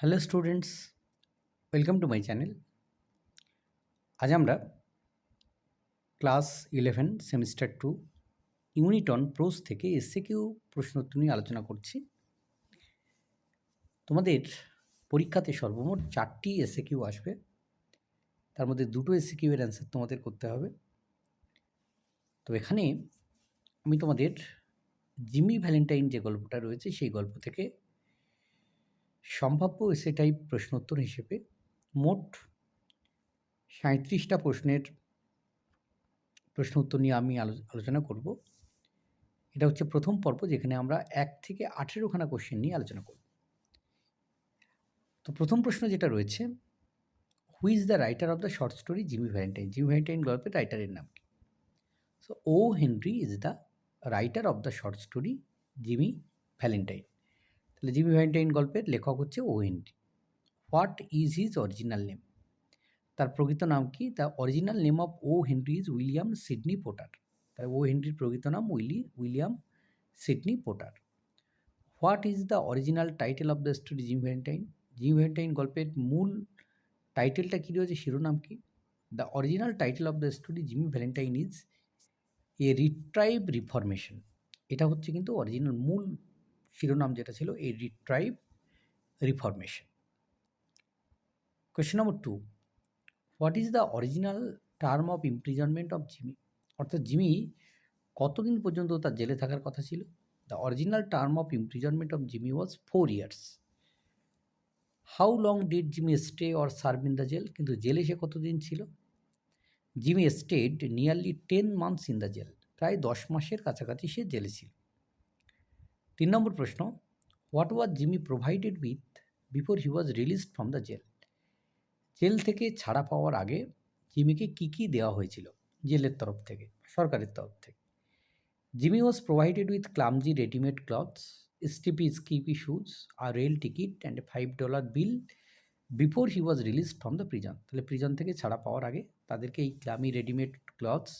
Hello students welcome to my channel আজ আমরা class eleven semester two unit one prose থেকে এসে Q প্রশ্নোত্তর নিয়ে আলোচনা করছি। তোমাদের পরীক্ষাতে সর্বমোট চারটি এসে কিউ আসবে। তার মধ্যে দুটো এসে কিউ এর অ্যান্সার তোমাদের করতে হবে। তো এখানে আমি তোমাদের জিমি ভ্যালেন্টাইন যে গল্পটা রয়েছে, সেই গল্প থেকে সম্ভাব্য এসে টাইপ প্রশ্নোত্তর হিসেবে মোট সাঁত্রিশটা প্রশ্নের প্রশ্ন উত্তর নিয়ে আমি আলোচনা করব। এটা হচ্ছে প্রথম পর্ব যেখানে আমরা এক থেকে আঠেরোখানা কোশ্চেন নিয়ে আলোচনা করব। তো প্রথম প্রশ্ন যেটা রয়েছে who is the writer of the short story Jimmy Valentine Jimmy Valentine গল্পের রাইটারের নাম কি? So O Henry is the writer of the short story Jimmy Valentine তাহলে জিমি ভ্যালেন্টাইন গল্পের লেখক হচ্ছে O Henry what is his original name? তার প্রকৃত নাম কি? The original name of O Henry is William Sidney Porter. তাই O হেনরির প্রকৃত নাম Willie, William Sidney Porter. What is the original title of the story Jim Valentine? Jim Valentine গল্পের মূল টাইটেলটা কী রয়েছে? শিরোনাম কি? The original title of the story Jimmy Valentine is a retrieved reformation. এটা হচ্ছে কিন্তু অরিজিনাল, মূল শিরোনাম যেটা ছিল a retrieved reformation. Question number two what is the original term of imprisonment of Jimmy অর্থাৎ জিমি কতদিন পর্যন্ত তার জেলে থাকার কথা ছিল? The original term of imprisonment of Jimmy was four years how long did Jimmy stay or serve in the jail কিন্তু জেলে সে কতদিন ছিল? Jimmy stayed nearly ten months in the jail প্রায় দশ মাসের কাছাকাছি সে জেলে ছিল। তিন নম্বর প্রশ্ন what was Jimmy provided with before he was released from the jail jail থেকে ছাড়া পাওয়ার আগে জিমিকে কী কী দেওয়া হয়েছিল? জেলের তরফ থেকে, সরকারের তরফ থেকে। Jimmy was provided with clumsy readymade clothes stiff squeaky shoes R rail ticket and five dollar bill before he was release from the prison তাহলে প্রিজন থেকে ছাড়া পাওয়ার আগে তাদেরকে এই clumsy readymade clothes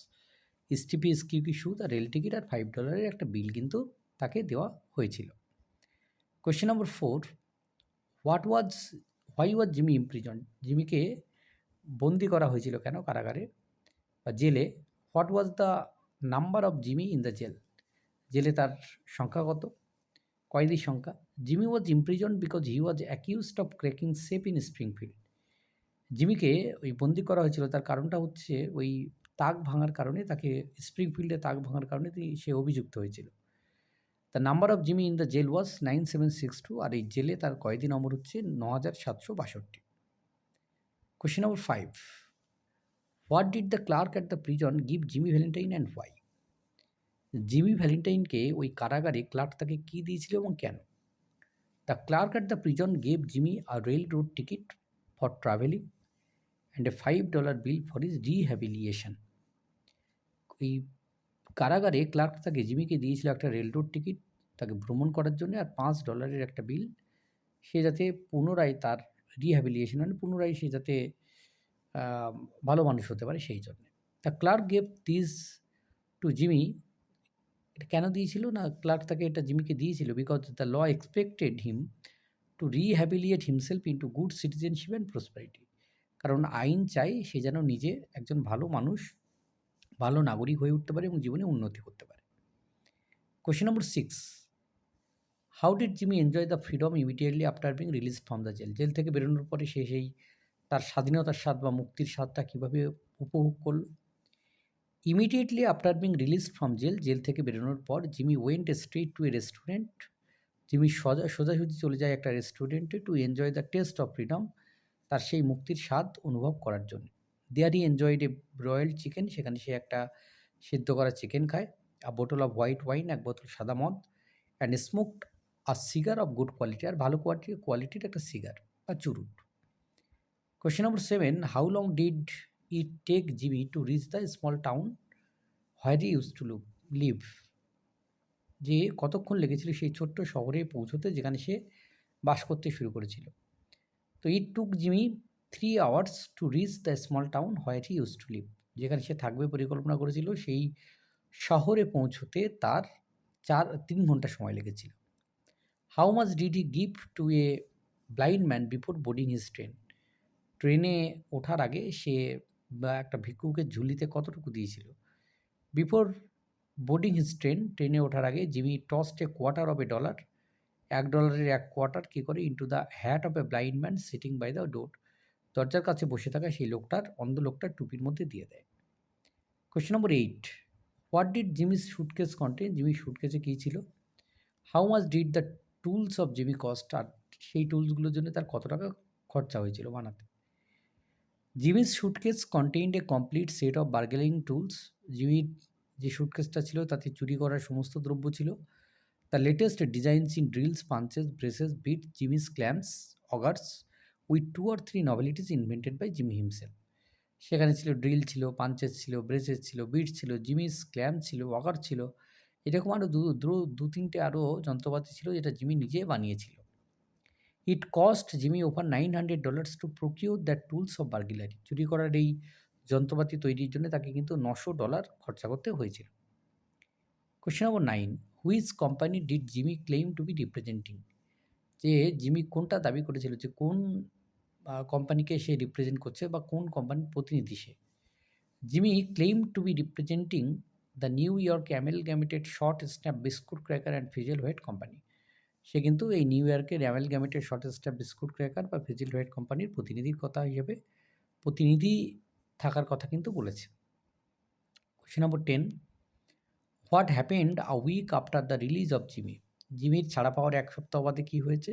stiff squeaky shoes আর rail ticket আর five ডলারের একটা বিল কিন্তু তাকে দেওয়া হয়েছিল। Question number four what was why was Jimmy imprison জিমিকে বন্দি করা হয়েছিল কেন কারাগারে বা জেলে? What was the number of Jimmy in the jail জেলে তার সংখ্যা কত? কয়েদির সংখ্যা। Jimmy was imprison because he was accused of cracking safe in Springfield জিমিকে ওই বন্দি করা হয়েছিল, তার কারণটা হচ্ছে ওই তাক ভাঙার কারণে, তাকে স্প্রিংফিল্ডে তাক ভাঙার কারণে তিনি সে অভিযুক্ত হয়েছিল। The number of Jimmy in the jail was nine seven six two আর এই জেলে তার কয়েদি নম্বর হচ্ছে? ন হাজার সাতশো বাষট্টি। Question number five what did the clerk at the prison give Jimmy Valentine and why Jimmy ভ্যালেন্টাইনকে ওই কারাগারে ক্লার্ক তাকে কী দিয়েছিল এবং কেন? The clerk at the prison gave Jimmy a railroad ticket for travelling and a five dollar bill for is rehabilitation এই কারাগারে clerk তাকে জিমিকে দিয়েছিল একটা রেল রোড টিকিট তাকে ভ্রমণ করার জন্য আর পাঁচ ডলারের একটা বিল, সে যাতে পুনরায় তার রিহ্যাবিলিয়েশন মানে পুনরায় সে যাতে ভালো মানুষ হতে পারে সেই জন্য। The clerk gave this to Jimmy, এটা কেন দিয়েছিল না ক্লার্ক তাকে এটা জিমিকে দিয়েছিল? Because the law expected him to rehabilitate himself into good citizenship and prosperity কারণ আইন চাই সে যেন নিজে একজন ভালো মানুষ, ভালো নাগরিক হয়ে উঠতে পারে এবং জীবনে উন্নতি করতে পারে। Question number six how did Jimmy enjoy the freedom immediately after being release from the jail jail থেকে বেরোনোর পরে সে সেই তার স্বাধীনতার স্বাদ বা মুক্তির স্বাদটা কীভাবে উপভোগ করল? Immediately after being release from jail jail থেকে বেরোনোর পর Jimmy went straight to a restaurant Jimmy সোজা, সোজাসুজি চলে যায় একটা রেস্টুরেন্টে to enjoy the taste of freedom তার সেই মুক্তির স্বাদ অনুভব করার জন্য। There he enjoyed a broiled chicken সেখানে সে একটা সিদ্ধ করা চিকেন খায় a bottle of white wine এক বোতল সাদা মদ and smoked R cigar of good quality আর ভালো কোয়ালিটি কোয়ালিটির একটা সিগার বা চুরুট। Question number seven how long did it take Jimmy to reach the small town where use to look live যে কতক্ষণ লেগেছিল সেই ছোট্ট শহরে পৌঁছতে যেখানে সে বাস করতে শুরু করেছিল। তো it took Jimmy three hours to reach the small town where use to live যেখানে সে থাকবে পরিকল্পনা করেছিল, সেই শহরে পৌঁছতে তার চার, তিন ঘণ্টা সময় লেগেছিল। How much did he give to a blind man before boarding his train ট্রেনে ওঠার আগে সে বা একটা ভিক্ষুকে ঝুলিতে কতটুকু দিয়েছিল? বিফোর বোর্ডিং হিজ ট্রেন ট্রেনে ওঠার আগে Jimmy tossed a quarter of a dollar এক ডলারের এক কোয়ার্টার কী করে into the hat of a blind man sitting by the door দরজার কাছে বসে থাকা সেই লোকটার, অন্ধ লোকটার টুপির মধ্যে দিয়ে দেয়। Question number eight what did Jimmy's suitcase contain Jimmy শুটকেসে কী ছিল? How much did the tools of Jimmy cost আর সেই টুলসগুলোর জন্য তার কত টাকা খরচা হয়েছিল বানাতে। Jimmy's suitcase contained a complete set of burgling tools জিমির যে শুটকেসটা ছিল তাতে চুরি করার সমস্ত দ্রব্য ছিল। The latest designs in drills punches braces bit Jimmy's clamps augers with two or three novelties invented by Jimmy himself সেখানে ছিল ড্রিল ছিল পাঞ্চেস ছিল ব্রেসেস ছিল বিট ছিল জিমিস ক্ল্যাম্প ছিল অগার ছিল। এরকম আরও দু দু তিনটে আরও যন্ত্রপাতি ছিল যেটা জিমি নিজে বানিয়েছিল। It cost Jimmy over nine hundred dollars to procure the tools of burglary চুরি করার এই যন্ত্রপাতি তৈরির জন্য তাকে কিন্তু নশো ডলার খরচা করতে হয়েছিল। Question number nine whose company did Jimmy claim to be representing যে জিমি কোনটা দাবি করেছিল যে কোন কোম্পানিকে সে রিপ্রেজেন্ট করছে বা কোন কোম্পানির প্রতিনিধি সে? Jimmy claim to be representing the New York amalgamated short snap biscuit cracker and fizzle wheat company সে কিন্তু এই নিউ ইয়র্কের amalgamated short snap biscuit cracker বা ফিজেল হোয়েট কোম্পানির প্রতিনিধির কথা হিসেবে প্রতিনিধি থাকার কথা কিন্তু বলেছে। Question number ten what happened a week after the release of Jimmy জিমির ছাড়া পাওয়ার এক সপ্তাহ বাদে কী হয়েছে?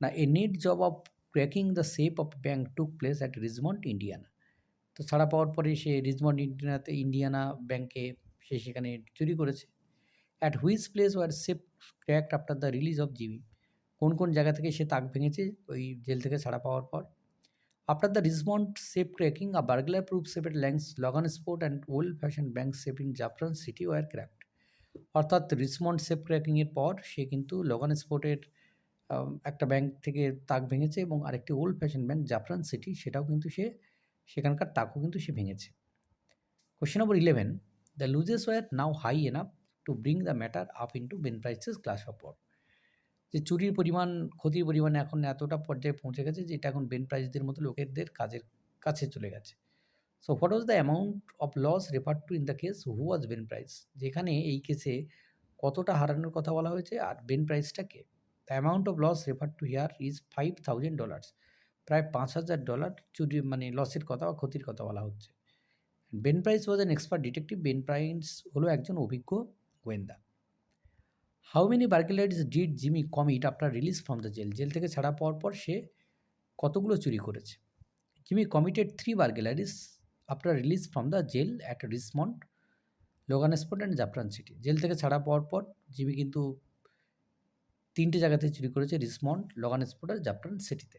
না a neat job of cracking the safe of bank took place at Richmond Indiana তো ছাড়া পাওয়ার পরে সে রিজমন্ড ইন্ডিয়ানাতে ইন্ডিয়ানা ব্যাংকে সে সেখানে চুরি করেছে। At which place were safe cracked after the release of Jimmy কোন কোন জায়গা থেকে সে তাক ভেঙেছে, ওই জেল থেকে ছাড়া পাওয়ার পর? After the Richmond safe cracking a burglar proof safe ল্যাংস Logansport and old fashion bank safe in Jefferson City were cracked অর্থাৎ রিসমন্ড সেফ ক্র্যাকিংয়ের পর সে কিন্তু লগন স্পোর্টের একটা ব্যাংক থেকে তাক ভেঙেছে এবং আরেকটি old fashion bank Jefferson City সেটাও কিন্তু সে, সেখানকার তাকও কিন্তু সে ভেঙেছে। Question number eleven the losses were now high enough to bring the matter up into Ben Price's class of যে চুরির পরিমাণ, ক্ষতির পরিমাণ এখন এতটা পর্যায়ে পৌঁছে গেছে যে এটা এখন বেন প্রাইসদের মতো লোকেদের কাজের কাছে চলে গেছে। So what was the amount of loss refer to in the case who was Ben Price যেখানে এই কেসে কতটা হারানোর কথা বলা হয়েছে আর বেন প্রাইসটা কে the amount of loss refer to here is five thousand dollars প্রায় পাঁচ হাজার ডলার চুরি মানে লসের কথা বা ক্ষতির কথা বলা হচ্ছে। Ben Price was an expert detective Ben Price হলো একজন অভিজ্ঞ গোয়েন্দা। How many burglaries did Jimmy commit after release from the jail jail থেকে ছাড়া পাওয়ার পর সে কতগুলো চুরি করেছে? Jimmy committed three burglaries after release from the jail at Richmond Logansport and Jefferson City jail থেকে ছাড়া পাওয়ার পর জিমি কিন্তু তিনটে জায়গাতে চুরি করেছে রিসমন্ড লোগান স্পট আর জাফরান সিটিতে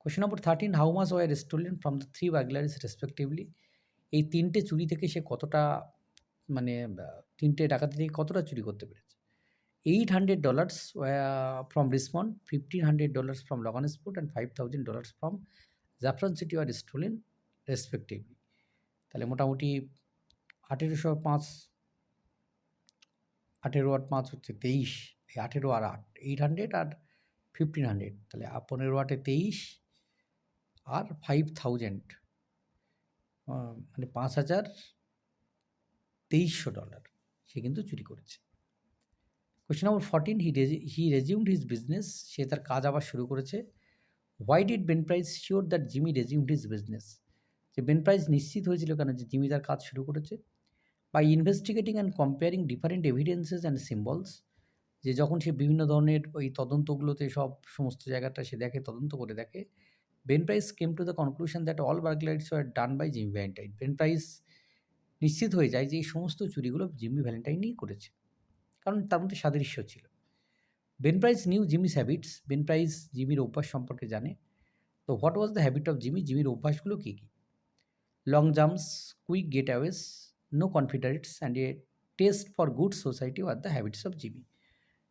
question number thirteen how much were stolen from the three burglaries respectively এই তিনটে চুরি থেকে সে কতটা মানে তিনটে ডাকাতি থেকে কতটা চুরি করতে পেরেছে? Eight hundred dollars from Richmond fifteen hundred dollars from Logansport and five thousand dollars from Jefferson City are stolen respectively তাহলে মোটামুটি আঠেরোশো পাঁচ, আঠেরো আট পাঁচ হচ্ছে তেইশ, এই আঠেরো আর আট এইট হান্ড্রেড আর ফিফটিন হান্ড্রেড তাহলে পনেরো আটে তেইশ আর ফাইভ থাউজেন্ড মানে পাঁচ হাজার তেইশশো ডলার সে কিন্তু চুরি করেছে। Question number fourteen he he resumed his business সে তার কাজ আবার শুরু করেছে। Why did Ben Price sure that Jimmy resumed his business যে বেন প্রাইস নিশ্চিত হয়েছিল কেন যে জিমি তার কাজ শুরু করেছে? By investigating and comparing different evidences and symbols যে যখন সে বিভিন্ন ধরনের ওই তদন্তগুলোতে সব সমস্ত জায়গাটা সে দেখে, তদন্ত করে দেখে Ben Price came to the conclusion that all burglaries were done by Jimmy Valentine Ben Price নিশ্চিত হয়ে যায় যে এই সমস্ত চুরিগুলো জিমি ভ্যালেন্টাইনই করেছে। কারণ তার মধ্যে সাদৃশ্য ছিল। Ben Price knew Jimmy's habits Ben Price জিমির অভ্যাস সম্পর্কে জানে। তো what was the habit of Jimmy জিমির অভ্যাসগুলো কী কী? Long jumps quick getaways no confidants and a taste for good society R the habits of Jimmy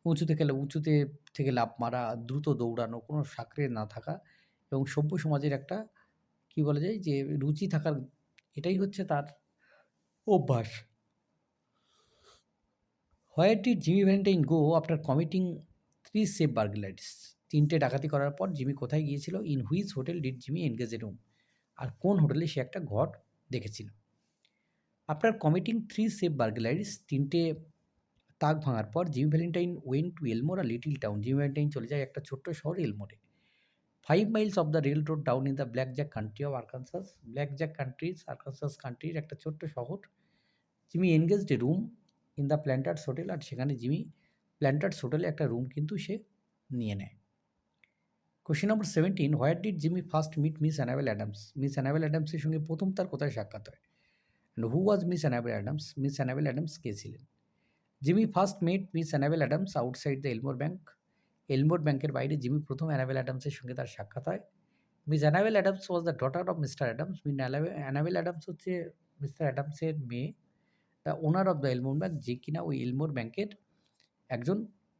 উঁচুতে খেলে উঁচুতে থেকে লাভ মারা, দ্রুত দৌড়ানো, কোনো সাঁকড়ে না থাকা এবং সভ্য সমাজের একটা, কি বলা যায়, যে রুচি থাকার, এটাই হচ্ছে তার অভ্যাস। Where did Jimmy Valentine go after committing three safe burglaries তিনটে ডাকাতি করার পর জিমি কোথায় গিয়েছিল? In whose hotel did Jimmy engage room আর কোন হোটেলে সে একটা ঘর দেখেছিল? After committing three safe burglaries তিনটে তাক ভাঙার পর Jimmy Valentine went to Elmore a little town Jimmy Valentine চলে যায় একটা ছোট্ট শহর এলমোরে five miles off the railroad down in the black jack country of Arkansas black jack country's Arkansas কান্ট্রির একটা ছোট্ট শহর। Jimmy engaged a room in the Planters hotel আর সেখানে জিমি প্ল্যান্টার্স হোটেলে একটা রুম কিন্তু সে নিয়ে নেয়। Question number seventeen where did Jimmy first meet Miss Annabel Adams Miss Annabel অ্যাডামসের সঙ্গে প্রথম তার কোথায় সাক্ষাৎ হয়? And who was Miss Annabel Adams Miss Annabel Adams কে ছিলেন? Jimmy first met Miss Annabel Adams outside the Elmore bank Elmore ব্যাংকের বাইরে Jimmy প্রথম অ্যানাবেল অ্যাডামসের সঙ্গে তার সাক্ষাৎ হয়। Miss Annabel Adams was the daughter of mister Adams. Mean Annabel Adams হচ্ছে মিস্টার অ্যাডামসের মেয়ে, the owner of the Elmore bank, যে কিনা ওই এলমোর ব্যাংকের একজন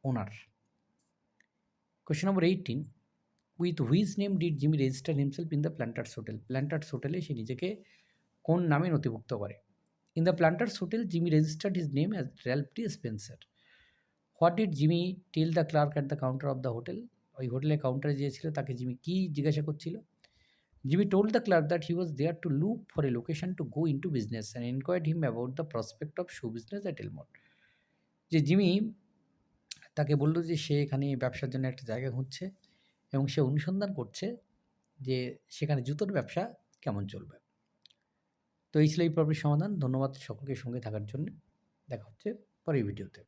owner. Question number eighteen with whose name did Jimmy register himself in the Planters hotel? Planters হোটেলে সে নিজেকে কোন নামে নথিভুক্ত করে? In the Planters hotel, Jimmy registered his name as Ralph T Spencer. What did Jimmy tell the clerk at the counter of the hotel? ওই হোটেলের কাউন্টারে যে ছিল তাকে জিমি কী জিজ্ঞাসা করছিল? Jimmy told the clerk that he was there to look for a location to go into business and enquired him about the prospect of shoe business at Elmore. যে জিমি তাকে বলল যে সে এখানে ব্যবসার জন্য একটা জায়গা খুঁজছে এবং সে অনুসন্ধান করছে যে সেখানে জুতোর ব্যবসা কেমন চলবে। তো এই ছিল এই প্রবলেমের সমাধান। ধন্যবাদ সকলকে সঙ্গে থাকার জন্য। দেখা হচ্ছে পরের ভিডিওতে।